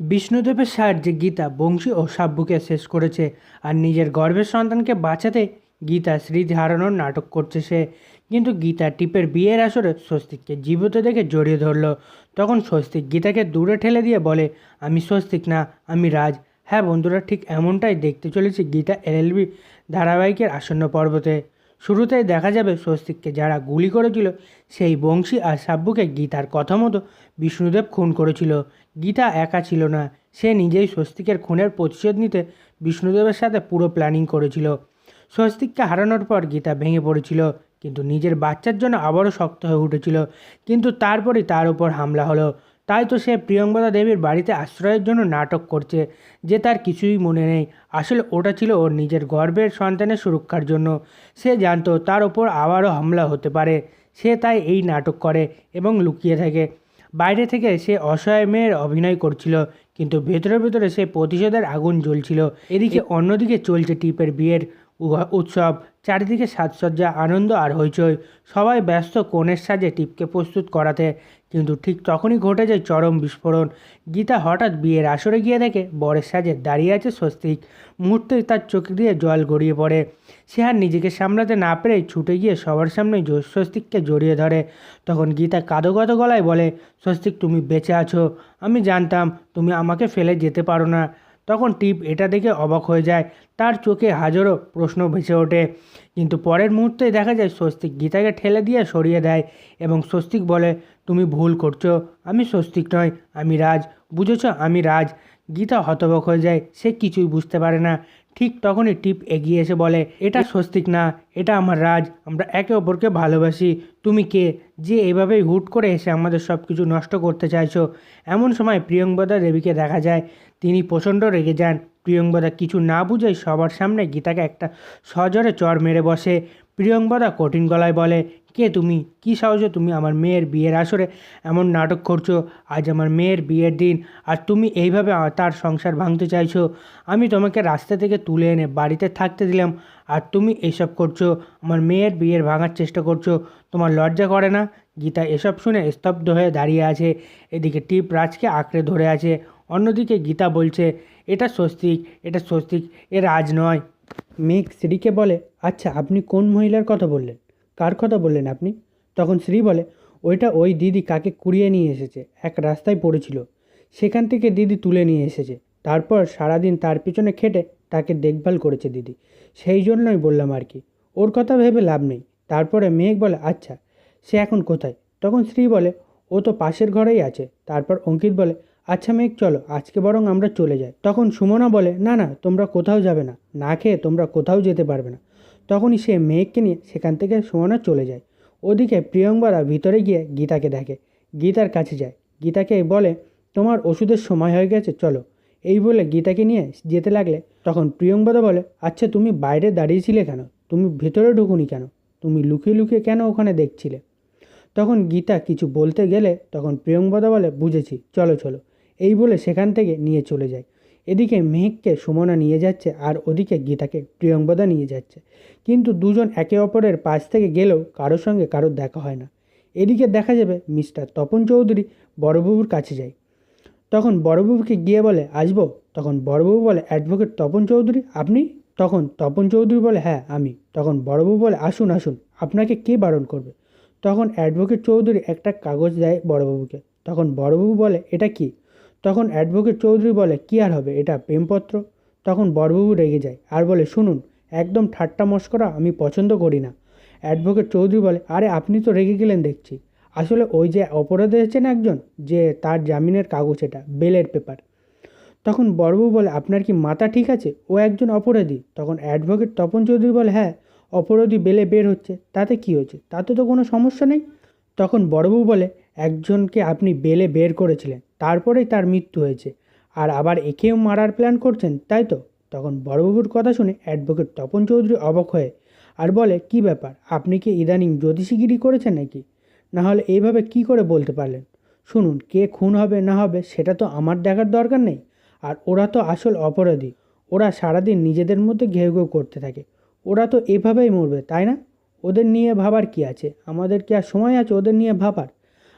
বিষ্ণুদেবের সাহায্যে গীতা বংশী ও সাব্বুকে শেষ করেছে আর নিজের গর্ভের সন্তানকে বাঁচাতে গীতা স্মৃতি হারানোর নাটক করছে সে। কিন্তু গীতা টিপের বিয়ের আসরে স্বস্তিককে জীবিত দেখে জড়িয়ে ধরলো। তখন স্বস্তিক গীতাকে দূরে ঠেলে দিয়ে বলে, আমি স্বস্তিক না, আমি রাজ। হ্যাঁ বন্ধুরা, ঠিক এমনটাই দেখতে চলেছি গীতা এলএলবি ধারাবাহিকের আসন্ন পর্বতে। শুরুতেই দেখা যাবে স্বস্তিককে যারা গুলি করেছিল, সেই বংশী আর সাব্বুকে গীতার কথা মতো বিষ্ণুদেব খুন করেছিল। গীতা একা ছিল না, সে নিজেই স্বস্তিকের খুনের প্রতিশোধ নিতে বিষ্ণুদেবের সাথে পুরো প্ল্যানিং করেছিল। স্বস্তিককে হারানোর পর গীতা ভেঙে পড়েছিল, কিন্তু নিজের বাচ্চার জন্য আবারও শক্ত হয়ে উঠেছিল, কিন্তু তারপরই তার উপর হামলা হলো। তাই তো সে প্রিয়ঙ্গদা দেবীর বাড়িতে আশ্রয়ের জন্য নাটক করছে, যে তার কিছুই মনে নেই। আসলে ওটা ছিল ওর নিজের গর্বের সন্তানের সুরক্ষার জন্য। সে জানতো তার ওপর আবারও হামলা হতে পারে। সে তাই এই নাটক করে এবং লুকিয়ে থাকে। বাইরে থেকে সে অসহায় মেয়ের অভিনয় করছিল, কিন্তু ভেতরে ভেতরে সে প্রতিশোধের আগুন জ্বলছিল। এদিকে অন্যদিকে চলছে টিপের বিয়ের উৎসব। চারিদিকে সাজসজ্জা, আনন্দ আর হইচই। সবাই ব্যস্ত কনের সাজে টিপকে প্রস্তুত করাতে। কিন্তু ঠিক তখনই ঘটে যায় চরম বিস্ফোরণ। গীতা হঠাৎ বিয়ের আসরে গিয়ে দেখে, বরের সাজে দাঁড়িয়ে আছে স্বস্তিক। মুহূর্তেই তার চোখ দিয়ে জল গড়িয়ে পড়ে। সে আর নিজেকে সামলাতে না পেরে ছুটে গিয়ে সবার সামনে স্বস্তিককে জড়িয়ে ধরে। তখন গীতা কাঁদো কাঁদো গলায় বলে, স্বস্তিক, তুমি বেঁচে আছো। আমি জানতাম তুমি আমাকে ফেলে যেতে পারো না। তখন টিপ এটা দেখে অবাক হয়ে যায়। তার চোখে হাজারো প্রশ্ন ভেসে ওঠে। কিন্তু পরের মুহূর্তেই দেখা যায় স্বস্তিক গীতাকে ঠেলে দিয়ে সরিয়ে দেয় এবং স্বস্তিক বলে, তুমি ভুল করছ, আমি স্বস্তিক নয় আমি রাজ, বুঝেছ, আমি রাজ। গীতা হতবক হয়ে যায়, সে কিছুই বুঝতে পারে না। ঠিক তখনই টিপ এগিয়ে এসে বলে, এটা স্বস্তিক না, এটা আমার রাজ, আমরা একে অপরকে ভালোবাসি। তুমি কে? যে এভাবেই হুট করে এসে আমাদের সব কিছু নষ্ট করতে চাইছো। এমন সময় প্রিয়ঙ্বদা দেবীকে দেখা যায়, তিনি প্রচণ্ড রেগে যান। প্রিয়ঙ্বদা কিছু না বুঝেই সবার সামনে গীতাকে একটা সজোরে চর মেরে বসে। প্রিয়ঙ্গদা কঠিন গলায় বলে, কে তুমি? কি সাহসে তুমি আমার মেয়ের বিয়ের আসরে এমন নাটক করছ? আজ আমার মেয়ের বিয়ের দিন, আর তুমি এইভাবে তার সংসার ভাঙতে চাইছো? আমি তোমাকে রাস্তা থেকে তুলে এনে বাড়িতে থাকতে দিলাম, আর তুমি এসব করছ? আমার মেয়ের বিয়ের ভাঙার চেষ্টা করছ? তোমার লজ্জা করে না? গীতা এসব শুনে স্তব্ধ হয়ে দাঁড়িয়ে আছে। এদিকে টিপ রাজকে আঁকড়ে ধরে আছে। অন্যদিকে গীতা বলছে, এটা স্বস্তিক এটা স্বস্তিক, এ রাজ নয়। মেঘ শ্রীকে বলে আচ্ছা আপনি কোন মহিলার কথা বললেন? কার কথা বললেন আপনি? তখন শ্রী বলে, ওইটা ওই দিদি কাকে কুড়িয়ে নিয়ে এসেছে, এক রাস্তায় পড়েছিল। সেখান থেকে দিদি তুলে নিয়ে এসেছে। তারপর সারাদিন তার পিছনে খেটে তাকে দেখভাল করেছে দিদি। সেই জন্যই বললাম আর কি। ওর কথা ভেবে লাভ নেই। তারপরে মেঘ বলে আচ্ছা সে এখন কোথায়? তখন শ্রী বলে, ও তো পাশের ঘরেই আছে। তারপর অঙ্কিত বলে আচ্ছা মেঘ, চলো, আজকে বরং আমরা চলে যাই। তখন সুমনা বলে, না না, তোমরা কোথাও যাবে না। না খেয়ে তোমরা কোথাও যেতে পারবে না। তখনই সে মেঘকে নিয়ে সেখান থেকে সুমনা চলে যায়। ওদিকে প্রিয়ঙ্বরা ভিতরে গিয়ে গীতাকে দেখে। গীতার কাছে যায়। গীতাকে বলে, তোমার ওষুধের সময় হয়ে গেছে, চলো। এই বলে গীতাকে নিয়ে যেতে লাগলে তখন প্রিয়ঙ্বদা বলে আচ্ছা তুমি বাইরে দাঁড়িয়েছিলে কেন? তুমি ভেতরে ঢুকুনি কেন? তুমি লুকিয়ে লুকিয়ে কেন ওখানে দেখছিলে? তখন গীতা কিছু বলতে গেলে তখন প্রিয়ঙ্বদা বলে, বুঝেছি, চলো চলো। এই বলে সেখান থেকে নিয়ে চলে যায়। এদিকে মেঘকে সুমনা নিয়ে যাচ্ছে আর ওদিকে গীতাকে প্রিয়ঙ্বদা নিয়ে যাচ্ছে। কিন্তু দুজন একে অপরের পাশ থেকে গেলেও কারোর সঙ্গে কারোর দেখা হয় না। এদিকে দেখা যাবে মিস্টার তপন চৌধুরী বড়বাবুর কাছে যায়। তখন বড়বাবুকে গিয়ে বলে, আসব? তখন বড়বাবু বলে, অ্যাডভোকেট তপন চৌধুরী, আপনি? তখন তপন চৌধুরী বলে হ্যাঁ আমি। তখন বড়বাবু বলে, আসুন আসুন, আপনাকে কে বারণ করবে? তখন অ্যাডভোকেট চৌধুরী একটা কাগজ দেয় বড়বাবুকে। তখন বড়বাবু বলে, এটা কি? তখন অ্যাডভোকেট চৌধুরী বলে, কী আর হবে? এটা প্রেমপত্র? তখন বড়বাবু রেগে যায়, আর বলে, শুনুন, একদম ঠাট্টা মস্করা, আমি পছন্দ করি না। অ্যাডভোকেট চৌধুরী বলে, আরে, আপনি তো রেগে গেলেন দেখছি। আসলে ওই যে অপরাধী হয়েছেন একজন, যে তার জামিনের কাগজ এটা, বেলের পেপার। তখন বড়বাবু বলে, আপনার কি মাথা ঠিক আছে? ও একজন অপরাধী। তখন অ্যাডভোকেট তপন চৌধুরী বলে হ্যাঁ অপরাধী বেলে বের হচ্ছে, তাতে কি হচ্ছে তাতে তো কোনো সমস্যা নেই? তখন বড়বাবু বলে একজনকে আপনি বেলে বের করেছিলেন, তারপরেই তার মৃত্যু হয়েছে। আর আবার একেও মারার প্ল্যান করছেন, তাই তো? তখন বড়বাবুর কথা শুনে অ্যাডভোকেট তপন চৌধুরী অবাক হয়ে, আর বলে, কি ব্যাপার? আপনি কি ইদানিং জ্যোতিষীগিরি করেছেন নাকি? না হলে এইভাবে কি করে বলতে পারলেন? শুনুন, কে খুন হবে, না হবে, সেটা তো আমার দেখার দরকার নেই। আর ওরা তো আসল অপরাধী। ওরা সারাদিন নিজেদের মধ্যে ঘেউ ঘেউ করতে থাকে। ওরা তো এভাবেই মরবে, তাই না? ওদের নিয়ে ভাবার কি আছে? আমাদের কি আর সময় আছে ওদের নিয়ে ভাবার?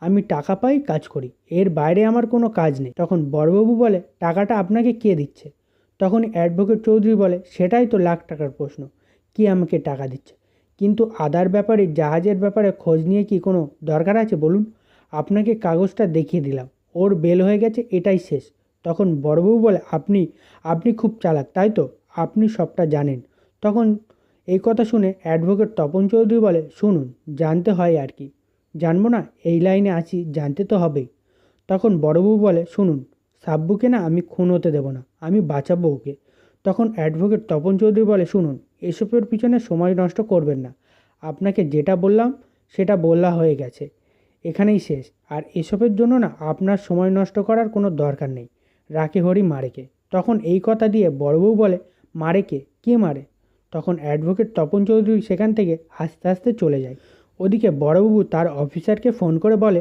আমি টাকা পাই, কাজ করি। এর বাইরে আমার কোনো কাজ নেই। তখন বড়বাবু বলে, টাকাটা আপনাকে কে দিচ্ছে? তখন অ্যাডভোকেট চৌধুরী বলে, সেটাই তো লাখ টাকার প্রশ্ন। কি আমাকে টাকা দিচ্ছে? কিন্তু আদার ব্যাপারে, জাহাজের ব্যাপারে খোঁজ নিয়ে কি কোনো দরকার আছে বলুন? আপনাকে কাগজটা দেখিয়ে দিলাম। ওর বেল হয়ে গেছে, এটাই শেষ। তখন বড়বাবু বলে, আপনি আপনি খুব চালাক, তাই তো? আপনি সবটা জানেন। তখন এই কথা শুনে অ্যাডভোকেট তপন চৌধুরী বলে, শুনুন, জানতে হয় আর কি। জানব না, এই লাইনে আছি, জানতে তো হবেই। তখন বড়বাবু বলে, শুনুন, সাব্বুকে না আমি খুন হতে দেবো না, আমি বাঁচাবো ওকে। তখন অ্যাডভোকেট তপন চৌধুরী বলে, শুনুন, এসবের পিছনে সময় নষ্ট করবেন না। আপনাকে যেটা বললাম, সেটা বলা হয়ে গেছে। এখানেই শেষ। আর এসবের জন্য না আপনার সময় নষ্ট করার কোনো দরকার নেই। রাকে হরি মারেকে। তখন এই কথা দিয়ে বড়বাবু বলে মারে কে কে মারে? তখন অ্যাডভোকেট তপন চৌধুরী সেখান থেকে আস্তে আস্তে চলে যায়। ওদিকে বড়বাবু তার অফিসারকে ফোন করে বলে,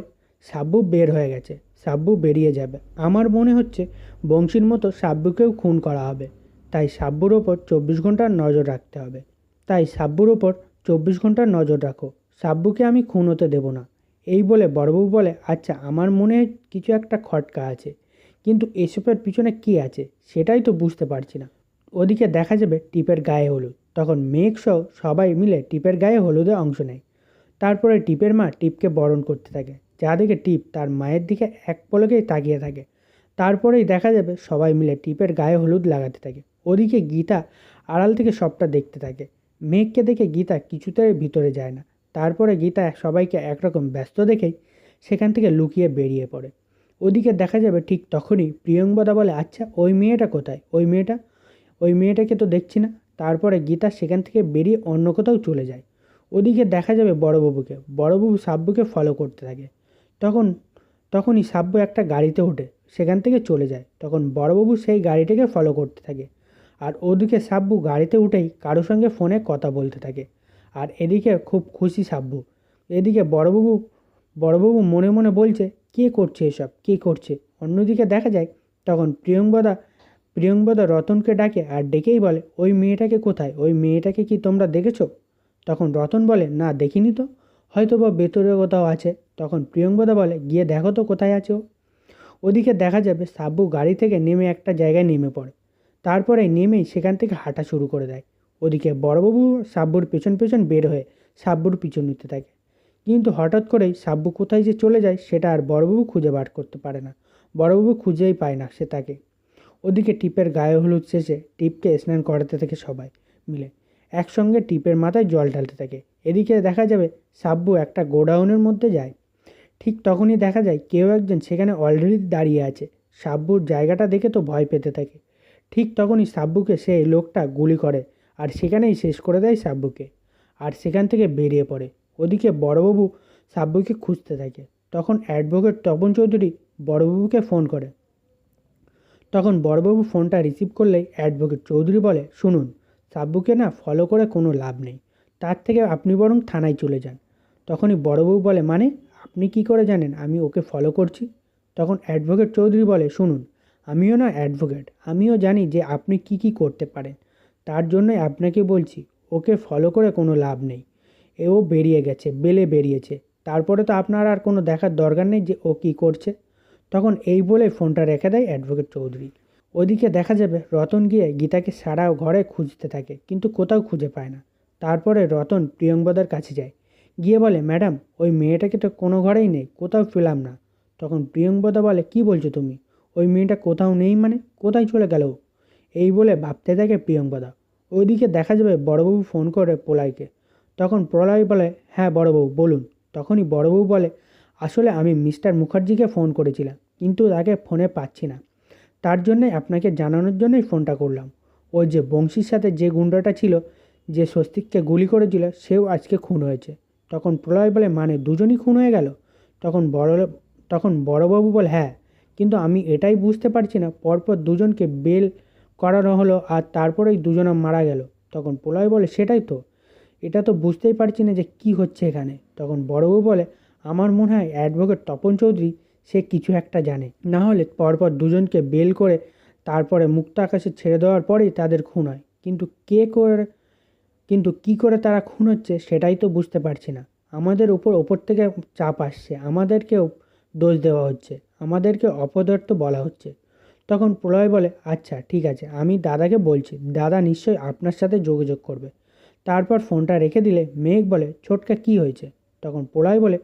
সাব্বু বের হয়ে গেছে, সাব্বু বেরিয়ে যাবে। আমার মনে হচ্ছে বংশীর মতো সাব্বুকেও খুন করা হবে। তাই সাব্বুর ওপর চব্বিশ ঘণ্টার নজর রাখতে হবে। তাই সাব্বুর ওপর চব্বিশ ঘণ্টার নজর রাখো। সাব্বুকে আমি খুন হতে দেবো না। এই বলে বড়বাবু বলে আচ্ছা আমার মনে কিছু একটা খটকা আছে। কিন্তু এসবের পিছনে কী আছে, সেটাই তো বুঝতে পারছি না। ওদিকে দেখা যাবে টিপের গায়ে হলুদ। তখন মেঘ সহ সবাই মিলে টিপের গায়ে হলুদে অংশ নেয়। তারপরে টিপের মা টিপকে বরণ করতে থাকে। যা দেখে টিপ তার মায়ের দিকে এক পলকেই তাকিয়ে থাকে। তারপরেই দেখা যাবে সবাই মিলে টিপের গায়ে হলুদ লাগাতে থাকে। ওদিকে গীতা আড়াল থেকে সবটা দেখতে থাকে। মেঘকে দেখে গীতা কিছুতেই ভিতরে যায় না। তারপরে গীতা সবাইকে একরকম ব্যস্ত দেখেই সেখান থেকে লুকিয়ে বেরিয়ে পড়ে। ওদিকে দেখা যাবে ঠিক তখনই প্রিয়ঙ্বদা বলে আচ্ছা ওই মেয়েটা কোথায়? ওই মেয়েটা? ওই মেয়েটাকে তো দেখছি না। তারপরে গীতা সেখান থেকে বেরিয়ে অন্য কোথাও চলে যায়। ওদিকে দেখা যাবে বড়বাবুকে। বড়বাবু সাব্বুকে ফলো করতে থাকে। তখন, তখনই সাব্বু একটা গাড়িতে ওঠে, সেখান থেকে চলে যায়। তখন বড়বাবু সেই গাড়িটাকে ফলো করতে থাকে। আর ওদিকে সাব্বু গাড়িতে উঠেই কারোর সঙ্গে ফোনে কথা বলতে থাকে। আর এদিকে খুব খুশি সাব্বু। এদিকে বড়বাবু বড়বাবু মনে মনে বলছে, কে করছে এসব? কে করছে? অন্যদিকে দেখা যায়, তখন প্রিয়ঙ্বদা প্রিয়ঙ্বদা রতনকে ডাকে আর ডেকেই বলে, ওই মেয়েটাকে কোথায়? ওই মেয়েটাকে কি তোমরা দেখেছ? তখন রতন বলে, না, দেখিনি তো। হয়তো বা ভেতরে কোথাও আছে। তখন প্রিয়ঙ্বদা বলে, গিয়ে দেখো তো কোথায় আছে ও। ওদিকে দেখা যাবে সাব্বু গাড়ি থেকে নেমে একটা জায়গায় নেমে পড়ে। তারপরে নেমেই সেখান থেকে হাঁটা শুরু করে দেয়। ওদিকে বড়বাবু সাব্বুর পেছন পেছন বের হয়ে সাব্বুর পিছন নিতে থাকে। কিন্তু হঠাৎ করেই সাব্বু কোথায় যে চলে যায়, সেটা আর বড়বাবু খুঁজে বার করতে পারে না। বড়বাবু খুঁজেই পায় না সে তাকে। ওদিকে টিপের গায়ে হলুদ শেষে টিপকে স্নান করাতে থাকে সবাই মিলে। একসঙ্গে টিপের মাথায় জল ঢালতে থাকে। এদিকে দেখা যাবে সাব্বু একটা গোডাউনের মধ্যে যায়। ঠিক তখনই দেখা যায় কেউ একজন সেখানে অলরেডি দাঁড়িয়ে আছে। সাব্বুর জায়গাটা দেখে তো ভয় পেতে থাকে। ঠিক তখনই সাব্বুকে সেই লোকটা গুলি করে আর সেখানেই শেষ করে দেয় সাব্বুকে। আর সেখান থেকে বেরিয়ে পড়ে। ওদিকে বড়বাবু সাব্বুকে খুঁজতে থাকে। তখন অ্যাডভোকেট তপন চৌধুরী বড়বাবুকে ফোন করে। তখন বড়বাবু ফোনটা রিসিভ করলেই অ্যাডভোকেট চৌধুরী বলে, শুনুন সাব্বুকে না ফলো করে কোনো লাভ নেই। তার থেকে আপনি বরং থানায় চলে যান। তখনই বড়বাবু বলে মানে আপনি কি করে জানেন? আমি ওকে ফলো করছি? তখন অ্যাডভোকেট চৌধুরী বলে, শুনুন, আমিও না অ্যাডভোকেট আমিও জানি যে আপনি কি কি করতে পারেন। তার জন্যই আপনাকে বলছি, ওকে ফলো করে কোনো লাভ নেই। এও বেরিয়ে গেছে, বেলে বেরিয়েছে। তারপরে তো আপনার আর কোনো দেখার দরকার নেই যে ও কী করছে? তখন এই বলে ফোনটা রেখে দেয় অ্যাডভোকেট চৌধুরী। ওদিকে দেখা যাবে রতন গিয়ে গীতাকে সারা ঘরে খুঁজতে থাকে, কিন্তু কোথাও খুঁজে পায় না। তারপরে রতন প্রিয়ঙ্গদার কাছে যায়। গিয়ে বলে, ম্যাডাম, ওই মেয়েটাকে তো কোনো ঘরেই নেই, কোথাও পেলাম না। তখন প্রিয়ঙ্বদা বলে, কি বলছো তুমি? ওই মেয়েটা কোথাও নেই মানে? কোথায় চলে গেল এই বলে ভাবতে থাকে প্রিয়ঙ্গদা ওইদিকে দেখা যাবে বড়বাবু ফোন করে প্রলয়কে। তখন প্রলয় বলে হ্যাঁ বড়বাবু, বলুন। তখনই বড়বাবু বলে, আসলে আমি মিস্টার মুখার্জিকে ফোন করেছিলাম, কিন্তু তাকে ফোনে পাচ্ছি না। তার জন্যে আপনাকে জানানোর জন্যই ফোনটা করলাম। ওই যে বংশীর সাথে যে গুন্ডাটা ছিল, যে স্বস্তিককে গুলি করেছিল, সেও আজকে খুন হয়েছে। তখন প্রলয় বলে মানে দুজনই খুন হয়ে গেল? তখন বড় তখন বড়বাবু বলে হ্যাঁ কিন্তু আমি এটাই বুঝতে পারছি না। পরপর দুজনকে বেল করানো হলো আর তারপরেই দুজনে মারা গেল। তখন প্রলয় বলে, সেটাই তো। এটা তো বুঝতেই পারছি না যে কি হচ্ছে এখানে। তখন বড়বাবু বলে, আমার মনে হয় অ্যাডভোকেট তপন চৌধুরী সে কিছু একটা জানে। না হলে পরপর দুজনকে বেল করে তারপরে মুক্ত আকাশে ছেড়ে দেওয়ার পরেই তাদের খুন হয়। কিন্তু কে করে, কিন্তু কি করে তারা খুন হচ্ছে সেটাই তো বুঝতে পারছি না। আমাদের উপর, ওপর থেকে চাপ আসছে। আমাদেরকেও দোষ দেওয়া হচ্ছে। আমাদেরকে অপদার্থ বলা হচ্ছে। তখন প্রলয় বলে আচ্ছা ঠিক আছে, আমি দাদাকে বলছি। দাদা নিশ্চয়ই আপনার সাথে যোগাযোগ করবে। তারপর ফোনটা রেখে দিলে মেঘ বলে, ছোটকা, কি হয়েছে? তখন প্রলয় বলে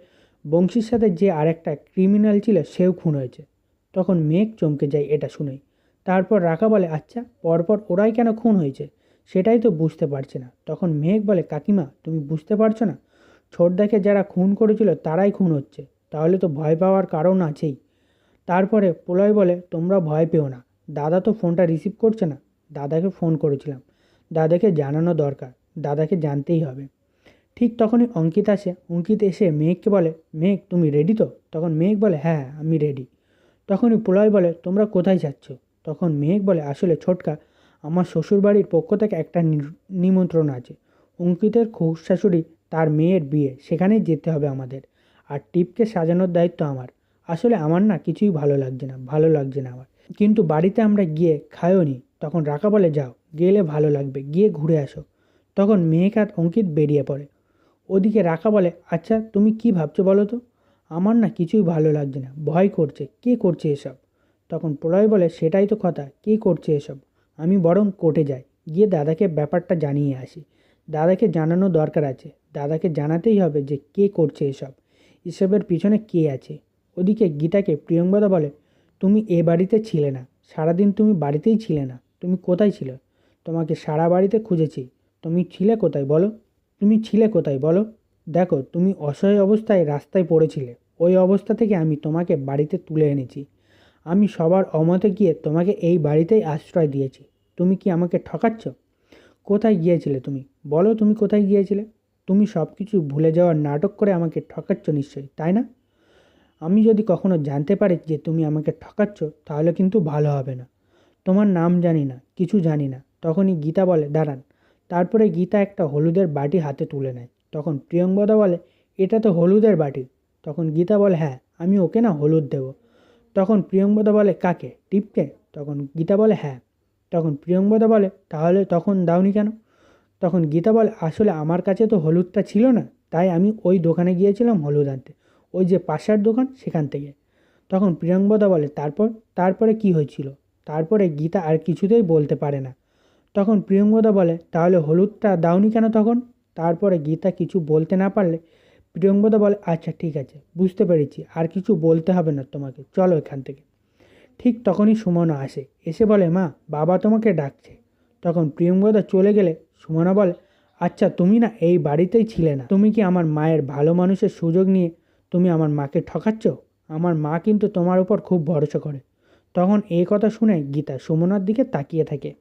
বংশীর সাথে যে আরেকটা ক্রিমিনাল ছিল, সেও খুন হয়েছে। তখন মেঘ চমকে যায় এটা শুনেই। তারপর রাখা বলে আচ্ছা পরপর ওরাই কেন খুন হয়েছে? সেটাই তো বুঝতে পারছে না। তখন মেঘ বলে, কাকিমা, তুমি বুঝতে পারছ না? ছোটদাকে যারা খুন করেছিল, তারাই খুন হচ্ছে। তাহলে তো ভয় পাওয়ার কারণ আছেই। তারপরে প্রলয় বলে, তোমরা ভয় পেও না। দাদা তো ফোনটা রিসিভ করছে না। দাদাকে ফোন করেছিলাম। দাদাকে জানানো দরকার। দাদাকে জানতেই হবে। ঠিক তখনই অঙ্কিত আসে। অঙ্কিত এসে মেঘকে বলে, মেঘ, তুমি রেডি তো? তখন মেঘ বলে হ্যাঁ আমি রেডি তখনই প্রলয় বলে, তোমরা কোথায় যাচ্ছ? তখন মেঘ বলে, আসলে ছোটকা, আমার শ্বশুরবাড়ির পক্ষ থেকে একটা নিমন্ত্রণ আছে। অঙ্কিতের খুশ শাশুড়ি তার মেয়ের বিয়ে, সেখানেই যেতে হবে আমাদের। আর টিপকে সাজানোর দায়িত্ব আমার। আসলে আমার না কিছুই ভালো লাগছে না, ভালো লাগছে না আমার। কিন্তু বাড়িতে আমরা গিয়ে খাইও নি। তখন রাকা বলে, যাও, গেলে ভালো লাগবে, গিয়ে ঘুরে আসো। তখন মেঘ আর অঙ্কিত বেরিয়ে পড়ে। ওদিকে রাখা বলে আচ্ছা তুমি কি ভাবছ বলো তো? আমার না কিছুই ভালো লাগছে না। ভয় করছে। কে করছে এসব? তখন প্রলয় বলে, সেটাই তো কথা। কে করছে এসব? আমি বরং কোর্টে যাই। গিয়ে দাদাকে ব্যাপারটা জানিয়ে আসি। দাদাকে জানানো দরকার আছে। দাদাকে জানাতেই হবে যে কে করছে এসব। এসবের পিছনে কে আছে? ওদিকে গীতাকে প্রিয়ঙ্বদা বলে, তুমি এ বাড়িতে ছিলে না। সারাদিন তুমি বাড়িতেই ছিলে না। তুমি কোথায় ছিলে? তোমাকে সারা বাড়িতে খুঁজেছি। তুমি ছিলে কোথায়? বলো। তুমি ছিলে কোথায় বলো? দেখো, তুমি অসহায় অবস্থায় রাস্তায় পড়েছিলে। ওই অবস্থা থেকে আমি তোমাকে বাড়িতে তুলে এনেছি। আমি সবার অমতে গিয়ে তোমাকে এই বাড়িতেই আশ্রয় দিয়েছি। তুমি কি আমাকে ঠকাচ্ছ? কোথায় গিয়েছিলে তুমি? বলো তুমি কোথায় গিয়েছিলে? তুমি সব কিছু ভুলে যাওয়ার নাটক করে আমাকে ঠকাচ্ছ নিশ্চয়ই, তাই না? আমি যদি কখনো জানতে পারি যে তুমি আমাকে ঠকাচ্ছ, তাহলে কিন্তু ভালো হবে না। তোমার নাম জানি না, কিছু জানি না। তখনই গীতা বলে, দাঁড়ান। তারপরে গীতা একটা হলুদের বাটি হাতে তুলে নেয়। তখন প্রিয়ঙ্গদা বলে, এটা তো হলুদের বাটি। তখন গীতা বলে হ্যাঁ আমি ওকে না হলুদ দেবো। তখন প্রিয়ঙ্বদা বলে, কাকে? টিপকে? তখন গীতা বলে হ্যাঁ। তখন প্রিয়ঙ্বদা বলে, তাহলে তখন দাওনি কেন? তখন গীতা বলে, আসলে আমার কাছে তো হলুদটা ছিল না, তাই আমি ওই দোকানে গিয়েছিলাম হলুদ আনতে, ওই যে পাশার দোকান সেখান থেকে। তখন প্রিয়ঙ্গদা বলে, তারপর? তারপরে কি হয়েছিল? তারপরে গীতা আর কিছুতেই বলতে পারে না। তখন প্রিয়ঙ্গদা বলে, তাহলে হলুদটা দাওনি কেন তখন? তারপরে গীতা কিছু বলতে না পারলে প্রিয়ঙ্গদা বলে আচ্ছা ঠিক আছে, বুঝতে পেরেছি, আর কিছু বলতে হবে না তোমাকে, চলো এখান থেকে। ঠিক তখনই সুমনা আসে, এসে বলে, মা, বাবা তোমাকে ডাকছে। তখন প্রিয়ঙ্গদা চলে গেলে সুমনা বলে আচ্ছা তুমি না এই বাড়িতেই ছিলে না, তুমি কি আমার মায়ের ভালো মানুষের সুযোগ নিয়ে তুমি আমার মাকে ঠকাচ্ছ? আমার মা কিন্তু তোমার উপর খুব ভরসা করে। তখন এই কথা শুনে গীতা সুমনার দিকে তাকিয়ে থাকে।